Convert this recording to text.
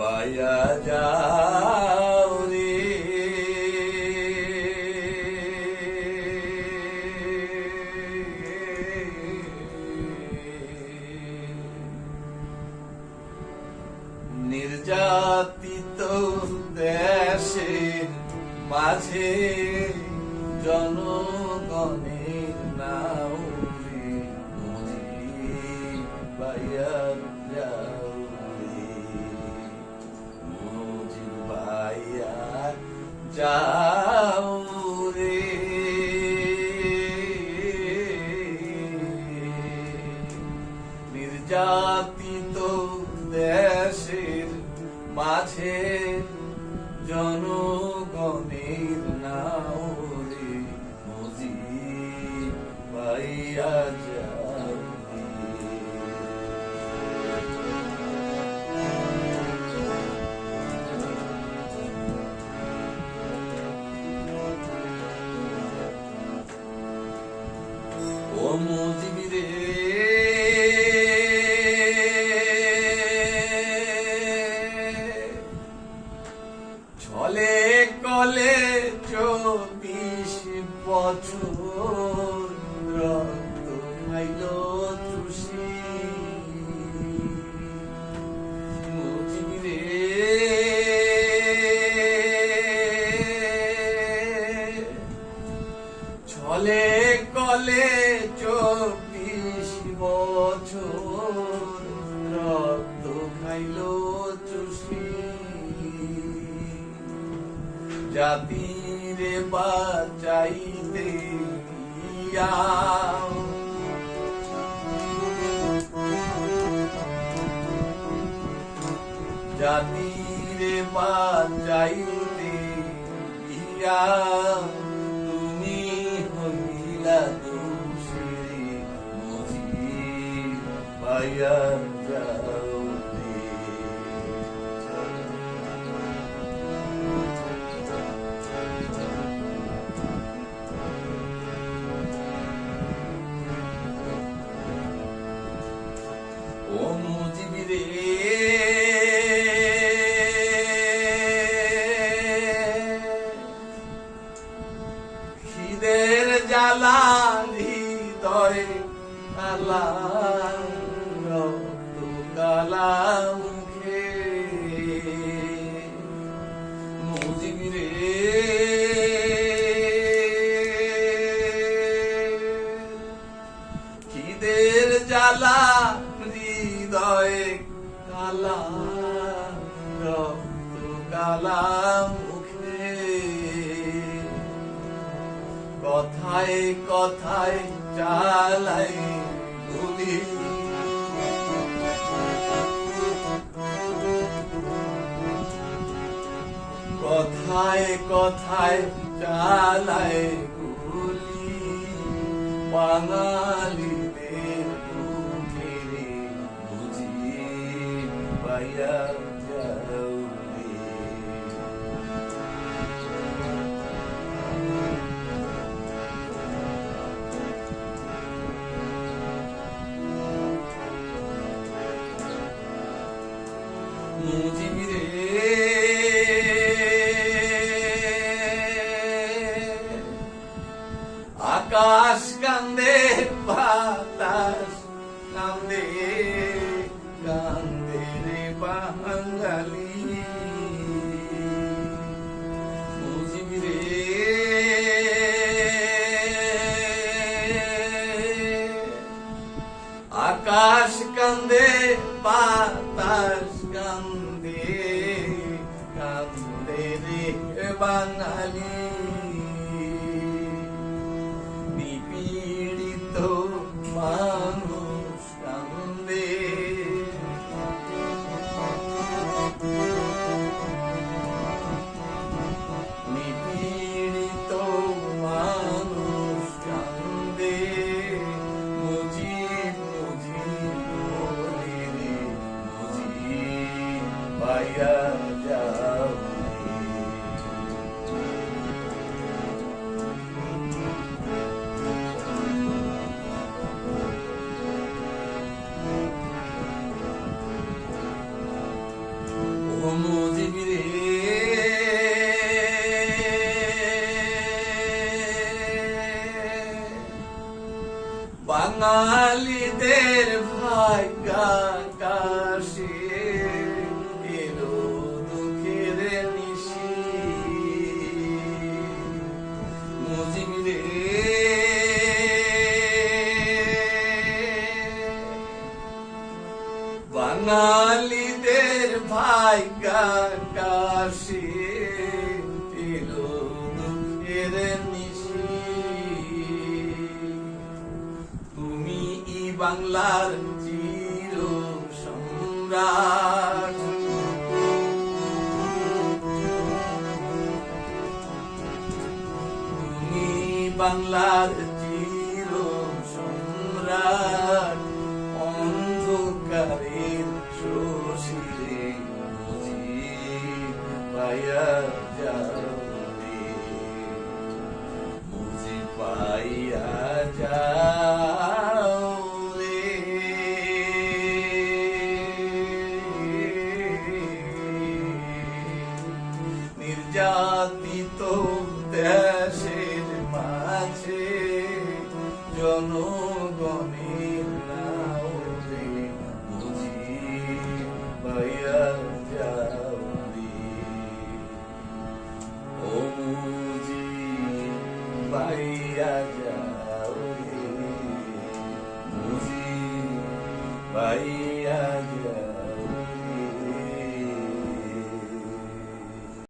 পাইয়া যাও রে নির্যাতিত দেশের মাঝে জনগণের জনগণের নাও রে মুজিব পাইয়া রে। ও মুজিবি রে ছলে কলে বছর রক্ত খাইল চুষি মুজিবি ছলে কলে চব্বিশ বছর রক্ত খাইল চুষি জাতিরে বাঁচাইতে ইয়া জাতিরে বাঁচাইতে ইয়া তুমি হইলা দোষী মুজিব পাইয়া যাও। জ্বালা হৃদয় কালা রক্ত কালা মুখে মুজিবি রে। খিদের জ্বালা হৃদয়ে কালা রক্ত কালা কথায় কথায় চালাই গুলি কথায় কথায় চালায় গুলি বাঙালিদের মুজিব পাইয়া আকাশ কান্দে বাতাস কান্দে কান্দে রে বাঙালি আকাশ কান্দে বাতাস কান্দে কান্দে রে বাঙালি বাঙালিদের ভাগ্যাকাশে এলো দুঃখের নিশি। মুজিব রে। বাঙালিদের ভাগ্যাকাশে বাংলার চির সম্রাট। তুমি বাংলার চির সম্রাট। অন্ধকারের শশীরে বুঝি পাইয়া যাবে জনগণের নাও রে বুঝি পাইয়া রে ও মুজি পাইয়া রে মুজি পাইয়া